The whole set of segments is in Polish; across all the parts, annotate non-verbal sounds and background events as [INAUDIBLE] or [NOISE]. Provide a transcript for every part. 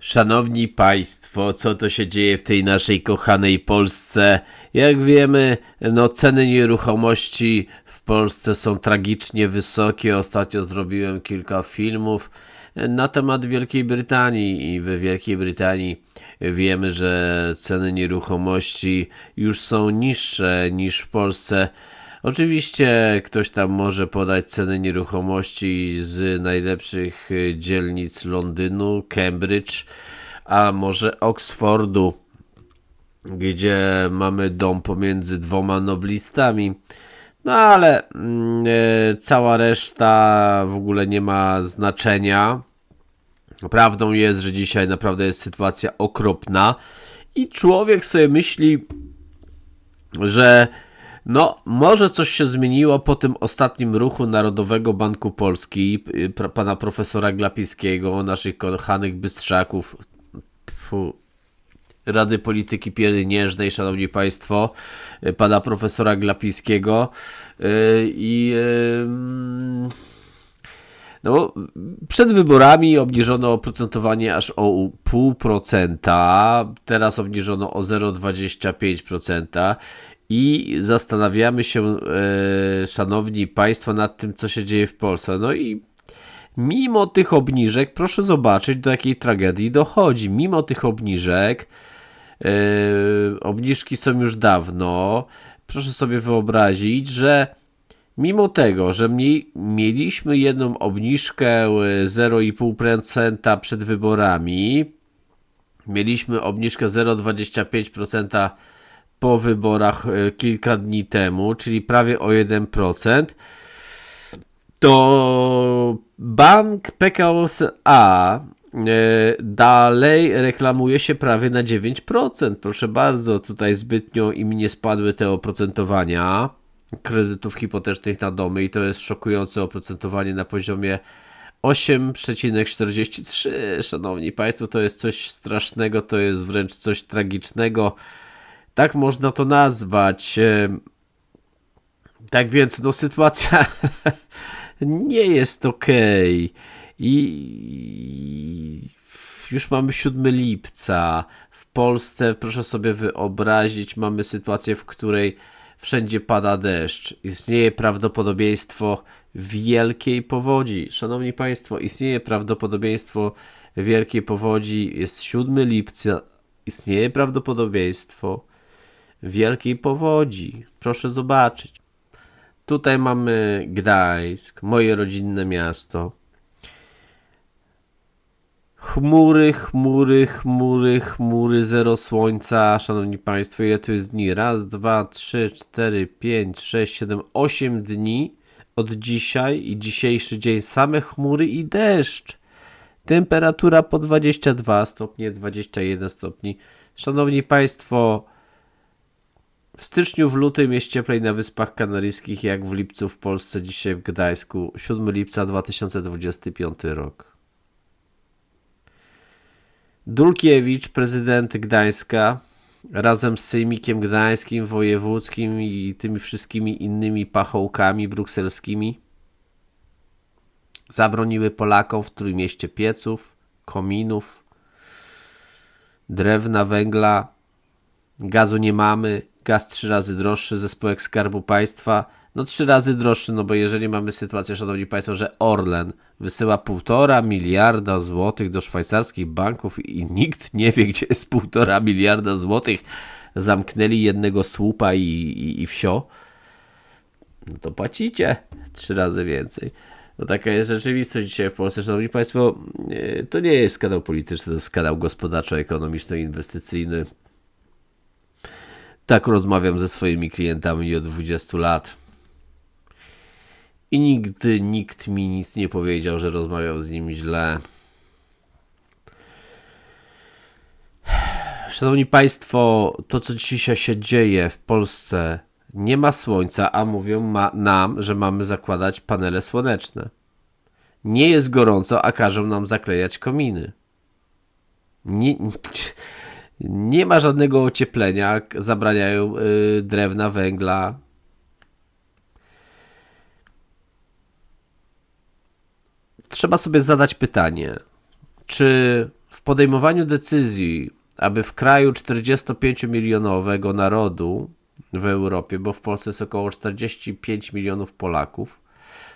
Szanowni Państwo, co to się dzieje w tej naszej kochanej Polsce? Jak wiemy, no ceny nieruchomości w Polsce są tragicznie wysokie. Ostatnio zrobiłem kilka filmów na temat Wielkiej Brytanii i we Wielkiej Brytanii wiemy, że ceny nieruchomości już są niższe niż w Polsce. Oczywiście ktoś tam może podać ceny nieruchomości z najlepszych y, dzielnic Londynu, Cambridge, a może Oxfordu, gdzie mamy dom pomiędzy dwoma noblistami. No ale e, cała reszta w ogóle nie ma znaczenia. Prawdą jest, że dzisiaj naprawdę jest sytuacja okropna i człowiek sobie myśli, że no, może coś się zmieniło po tym ostatnim ruchu Narodowego Banku Polski, y, pana profesora Glapińskiego, naszych kochanych bystrzaków, Tfu, Rady Polityki Pieniężnej, szanowni państwo, y, pana profesora Glapińskiego. Y, i no, przed wyborami obniżono oprocentowanie aż o 0,5%, teraz obniżono o 0,25% i zastanawiamy się, e, szanowni państwo, nad tym, co się dzieje w Polsce. No i mimo tych obniżek, proszę zobaczyć, do jakiej tragedii dochodzi. Mimo tych obniżek, e, obniżki są już dawno, proszę sobie wyobrazić, że Mimo tego, że mieliśmy jedną obniżkę e, 0,5% przed wyborami, mieliśmy obniżkę 0,25% po wyborach e, kilka dni temu, czyli prawie o 1%, to bank PKO SA e, dalej reklamuje się prawie na 9%. Proszę bardzo, tutaj zbytnio im nie spadły te oprocentowania kredytów hipotecznych na domy i to jest szokujące oprocentowanie na poziomie 8,43. Szanowni Państwo, to jest coś strasznego, to jest wręcz coś tragicznego. Tak można to nazwać. Tak więc, no, sytuacja [LAUGHS] nie jest okej. I już mamy 7 lipca. W Polsce, proszę sobie wyobrazić, mamy sytuację, w której wszędzie pada deszcz. Istnieje prawdopodobieństwo wielkiej powodzi. Szanowni Państwo, istnieje prawdopodobieństwo wielkiej powodzi. Jest 7 lipca. Istnieje prawdopodobieństwo wielkiej powodzi. Proszę zobaczyć. Tutaj mamy Gdańsk, moje rodzinne miasto. Chmury, chmury, chmury, chmury, zero słońca. Szanowni Państwo, ile to jest dni? Raz, dwa, trzy, cztery, pięć, sześć, siedem, osiem dni od dzisiaj i dzisiejszy dzień. Same chmury i deszcz. Temperatura po 22 stopnie, 21 stopni. Szanowni Państwo, w styczniu, w lutym jest cieplej na Wyspach Kanaryjskich jak w lipcu w Polsce, dzisiaj w Gdańsku. 7 lipca 2025 rok. Dulkiewicz, prezydent Gdańska, razem z Sejmikiem Gdańskim, Wojewódzkim i tymi wszystkimi innymi pachołkami brukselskimi zabroniły Polakom w Trójmieście pieców, kominów, drewna, węgla, gazu nie mamy, gaz trzy razy droższy ze spółek Skarbu Państwa, no trzy razy droższy, no bo jeżeli mamy sytuację, szanowni państwo, że Orlen wysyła półtora miliarda złotych do szwajcarskich banków i nikt nie wie, gdzie jest półtora miliarda złotych, zamknęli jednego słupa i, i, i wsio, no to płacicie trzy razy więcej. No taka jest rzeczywistość dzisiaj w Polsce. Szanowni Państwo, e, to nie jest kanał polityczny, to jest kanał gospodarczo-ekonomiczno-inwestycyjny. Tak rozmawiam ze swoimi klientami od 20 lat. I nigdy nikt mi nic nie powiedział, że rozmawiał z nim źle. Szanowni Państwo, to co dzisiaj się dzieje w Polsce, nie ma słońca, a mówią ma, nam, że mamy zakładać panele słoneczne. Nie jest gorąco, a każą nam zaklejać kominy. Nie, nie ma żadnego ocieplenia, zabraniają y, drewna, węgla. Trzeba sobie zadać pytanie, czy w podejmowaniu decyzji, aby w kraju 45-milionowego narodu w Europie, bo w Polsce jest około 45 milionów Polaków,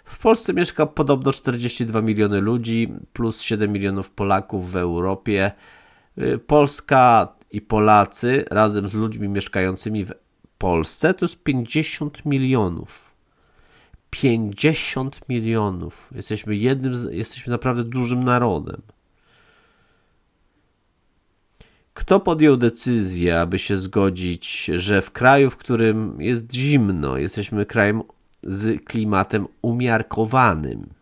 w Polsce mieszka podobno 42 miliony ludzi, plus 7 milionów Polaków w Europie. Y, Polska i Polacy razem z ludźmi mieszkającymi w Polsce to jest 50 milionów. 50 milionów. Jesteśmy jednym, z, jesteśmy naprawdę dużym narodem. Kto podjął decyzję, aby się zgodzić, że w kraju, w którym jest zimno, jesteśmy krajem z klimatem umiarkowanym?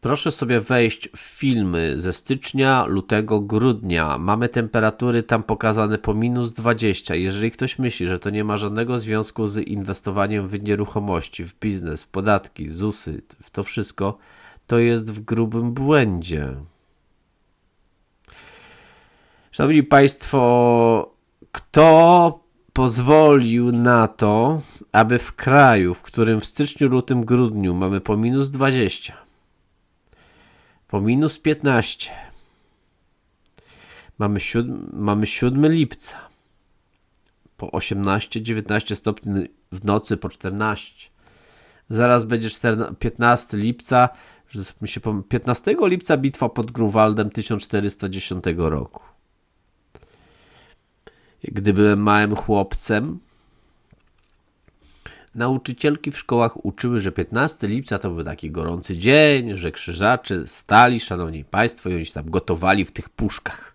Proszę sobie wejść w filmy ze stycznia, lutego, grudnia. Mamy temperatury tam pokazane po minus 20. Jeżeli ktoś myśli, że to nie ma żadnego związku z inwestowaniem w nieruchomości, w biznes, podatki, ZUSy, w to wszystko, to jest w grubym błędzie. Szanowni Państwo, kto pozwolił na to, aby w kraju, w którym w styczniu, lutym, grudniu mamy po minus 20, po minus 15, mamy, siódm, mamy 7 lipca, po 18-19 stopni w nocy, po 14, zaraz będzie 14, 15 lipca, że mi się pom- 15 lipca bitwa pod Grunwaldem 1410 roku. Gdy byłem małym chłopcem, nauczycielki w szkołach uczyły, że 15 lipca to był taki gorący dzień, że krzyżacze stali, szanowni państwo, i oni się tam gotowali w tych puszkach.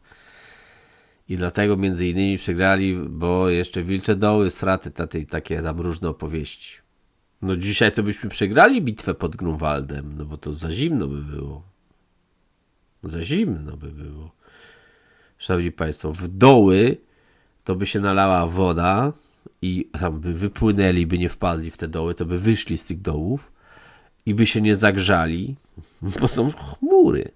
I dlatego między innymi przegrali, bo jeszcze Wilcze Doły, straty, taty, takie tam różne opowieści. No dzisiaj to byśmy przegrali bitwę pod Grunwaldem, no bo to za zimno by było. Za zimno by było. Szanowni Państwo, w doły to by się nalała woda i tam by wypłynęli, by nie wpadli w te doły, to by wyszli z tych dołów i by się nie zagrzali, [LAUGHS] bo są chmury.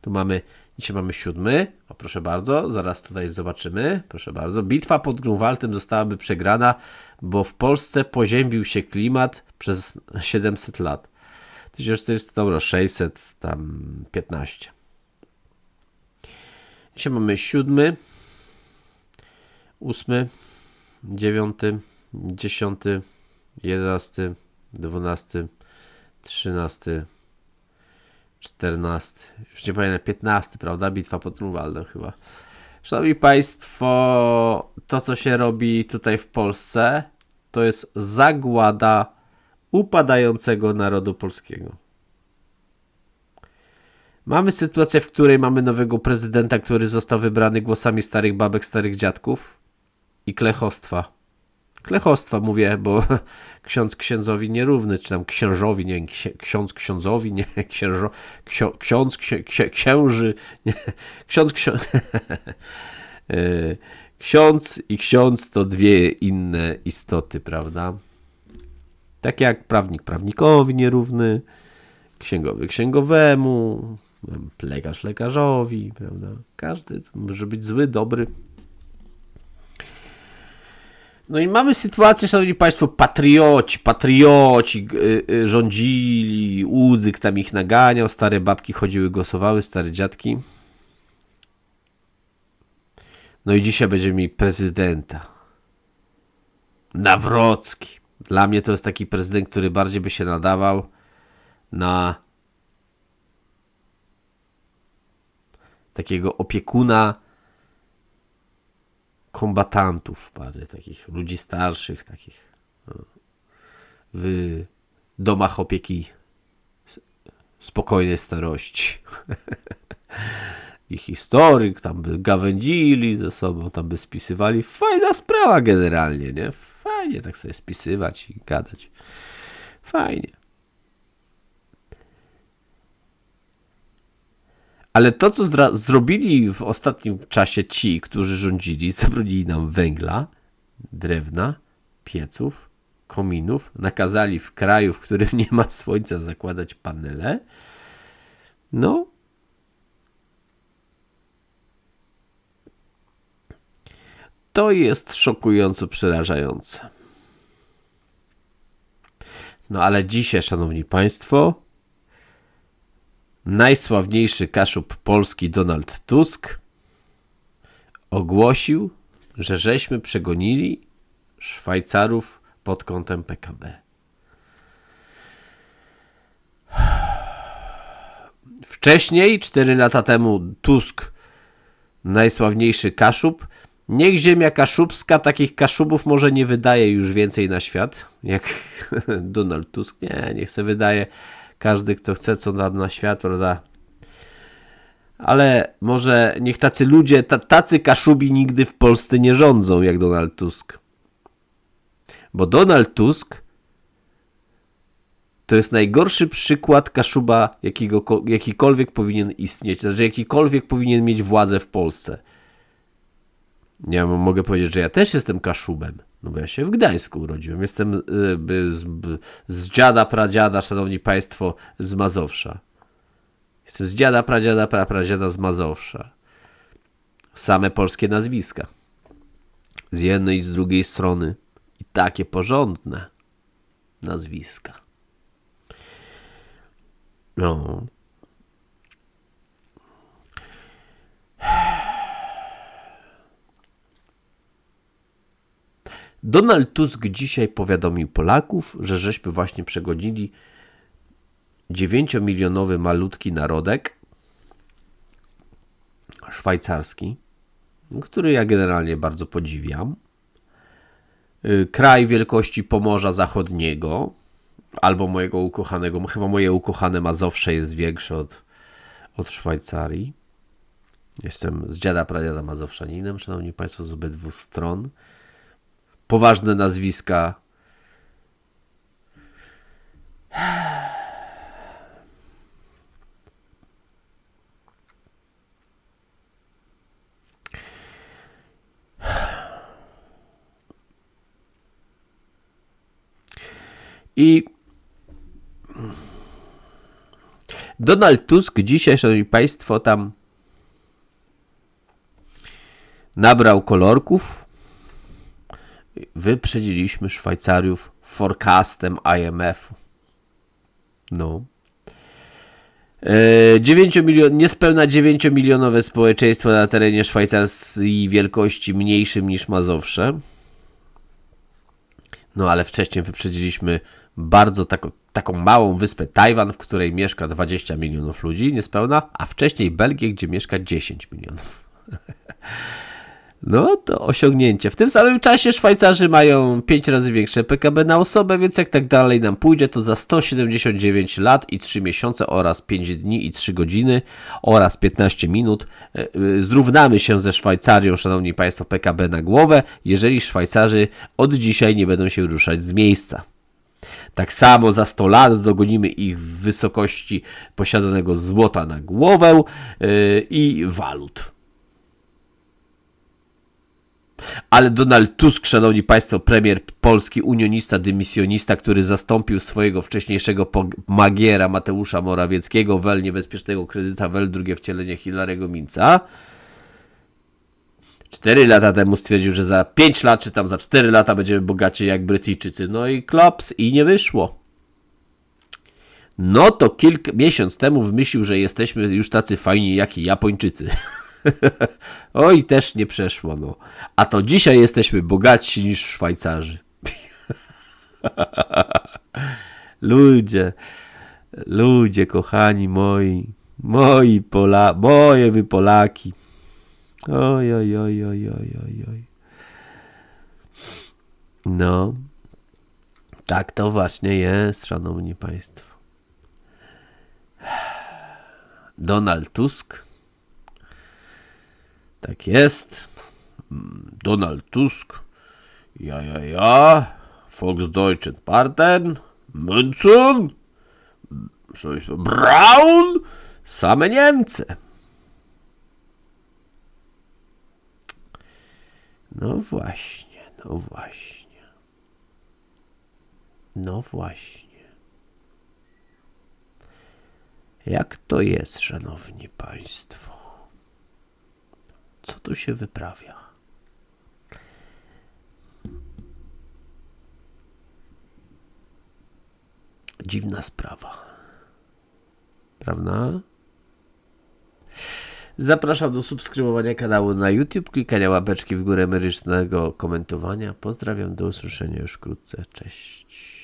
Tu mamy, dzisiaj mamy siódmy, o proszę bardzo, zaraz tutaj zobaczymy, proszę bardzo. Bitwa pod Grunwaldem zostałaby przegrana, bo w Polsce poziębił się klimat przez 700 lat. 1400, dobra, 600, tam 15. Dzisiaj mamy siódmy, ósmy, dziewiąty, dziesiąty, jedenasty, dwunasty, trzynasty, czternasty, już nie pamiętam, piętnasty, prawda? Bitwa pod Grunwaldem chyba. Szanowni Państwo, to co się robi tutaj w Polsce, to jest zagłada upadającego narodu polskiego. Mamy sytuację, w której mamy nowego prezydenta, który został wybrany głosami starych babek, starych dziadków i klechostwa. Klechostwa mówię, bo [LAUGHS] ksiądz księdzowi nierówny, czy tam księżowi, nie ksi- ksiądz ksiądzowi, nie [LAUGHS] księżo, ksio, ksiądz księ, księ, księży, nie, [LAUGHS] ksiądz ksiądz, ksiądz i ksiądz to dwie inne istoty, prawda? Tak jak prawnik prawnikowi nierówny, księgowy księgowemu, lekarz lekarzowi, prawda? Każdy może być zły, dobry. No i mamy sytuację, szanowni państwo, patrioci, patrioci y, y, rządzili, Łudzyk tam ich naganiał, stare babki chodziły, głosowały, stare dziadki. No i dzisiaj będziemy mieli prezydenta. Nawrocki. Dla mnie to jest taki prezydent, który bardziej by się nadawał na takiego opiekuna kombatantów, bardziej takich ludzi starszych, takich no, w domach opieki spokojnej starości. [LAUGHS] I historyk, tam by gawędzili ze sobą, tam by spisywali. Fajna sprawa generalnie, nie? Fajnie tak sobie spisywać i gadać. Fajnie. Ale to, co zrobili w ostatnim czasie ci, którzy rządzili, [LAUGHS] zabronili nam węgla, drewna, pieców, kominów, nakazali w kraju, w którym nie ma słońca, zakładać panele. No. To jest szokująco przerażające. No ale dzisiaj, szanowni państwo, najsławniejszy kaszub Polski Donald Tusk ogłosił, że żeśmy przegonili Szwajcarów pod kątem PKB. Wcześniej, 4 lata temu, Tusk, najsławniejszy kaszub. Niech ziemia kaszubska takich kaszubów może nie wydaje już więcej na świat, jak [LAUGHS] Donald Tusk. Nie, niech se wydaje każdy, kto chce, co nam na świat, prawda? Ale może niech tacy ludzie, tacy kaszubi nigdy w Polsce nie rządzą, jak Donald Tusk. Bo Donald Tusk to jest najgorszy przykład Kaszuba, jakiego, jakikolwiek powinien istnieć, znaczy jakikolwiek powinien mieć władzę w Polsce. Ja mogę powiedzieć, że ja też jestem Kaszubem, no bo ja się w Gdańsku urodziłem. Jestem y, z, z dziada, pradziada, szanowni państwo, z Mazowsza. Jestem z dziada, pradziada, pra, pradziada z Mazowsza. Same polskie nazwiska. Z jednej i z drugiej strony. I takie porządne nazwiska. No. Donald Tusk dzisiaj powiadomił Polaków, że żeśmy właśnie przegodzili 9-milionowy malutki narodek szwajcarski, który ja generalnie bardzo podziwiam. Y, kraj wielkości Pomorza Zachodniego, albo mojego ukochanego, chyba moje ukochane Mazowsze jest większe od, od Szwajcarii. Jestem z dziada pradziada Mazowszaninem, szanowni państwo, z obydwu stron. Poważne nazwiska. I Donald Tusk dzisiaj, szanowni państwo, tam nabrał kolorków. Wyprzedziliśmy Szwajcariów forecastem IMF-u. No. 9 e, milion, niespełna 9-milionowe społeczeństwo na terenie Szwajcarii wielkości mniejszym niż Mazowsze. No ale wcześniej wyprzedziliśmy bardzo taką, taką małą wyspę Tajwan, w której mieszka 20 milionów ludzi niespełna, a wcześniej Belgię, gdzie mieszka 10 milionów. [LAUGHS] No to osiągnięcie. W tym samym czasie Szwajcarzy mają 5 razy większe PKB na osobę, więc jak tak dalej nam pójdzie, to za 179 lat i 3 miesiące oraz 5 dni i 3 godziny oraz 15 minut e, e, zrównamy się ze Szwajcarią, szanowni państwo, PKB na głowę, jeżeli Szwajcarzy od dzisiaj nie będą się ruszać z miejsca. Tak samo za 100 lat dogonimy ich w wysokości posiadanego złota na głowę yy, i walut. Ale Donald Tusk, szanowni państwo, premier polski, unionista, dymisjonista, który zastąpił swojego wcześniejszego magiera Mateusza Morawieckiego, wel niebezpiecznego kredyta, wel drugie wcielenie Hilarego Minca, 4 lata temu stwierdził, że za 5 lat, czy tam za 4 lata będziemy bogaci jak Brytyjczycy. No i klops i nie wyszło. No to kilka miesiąc temu wymyślił, że jesteśmy już tacy fajni jak Japończycy. [LAUGHS] [LAUGHS] Oj, też nie przeszło, no. A to dzisiaj jesteśmy bogatsi niż Szwajcarzy. [LAUGHS] ludzie, ludzie, kochani moi, moi Pola, moje wy Polaki. Oj, oj, oj, oj, oj, oj, oj. No. Tak to właśnie jest, szanowni państwo. [SIGHS] Donald Tusk. Tak jest. Donald Tusk. Ja, ja, ja. Volksdeutschen Parten. Münzen. Braun. Same Niemcy. No właśnie, no właśnie. No właśnie. Jak to jest, szanowni państwo? Co tu się wyprawia? Dziwna sprawa. Prawda? Zapraszam do subskrybowania kanału na YouTube, klikania łapeczki w górę merycznego komentowania. Pozdrawiam, do usłyszenia już wkrótce. Cześć.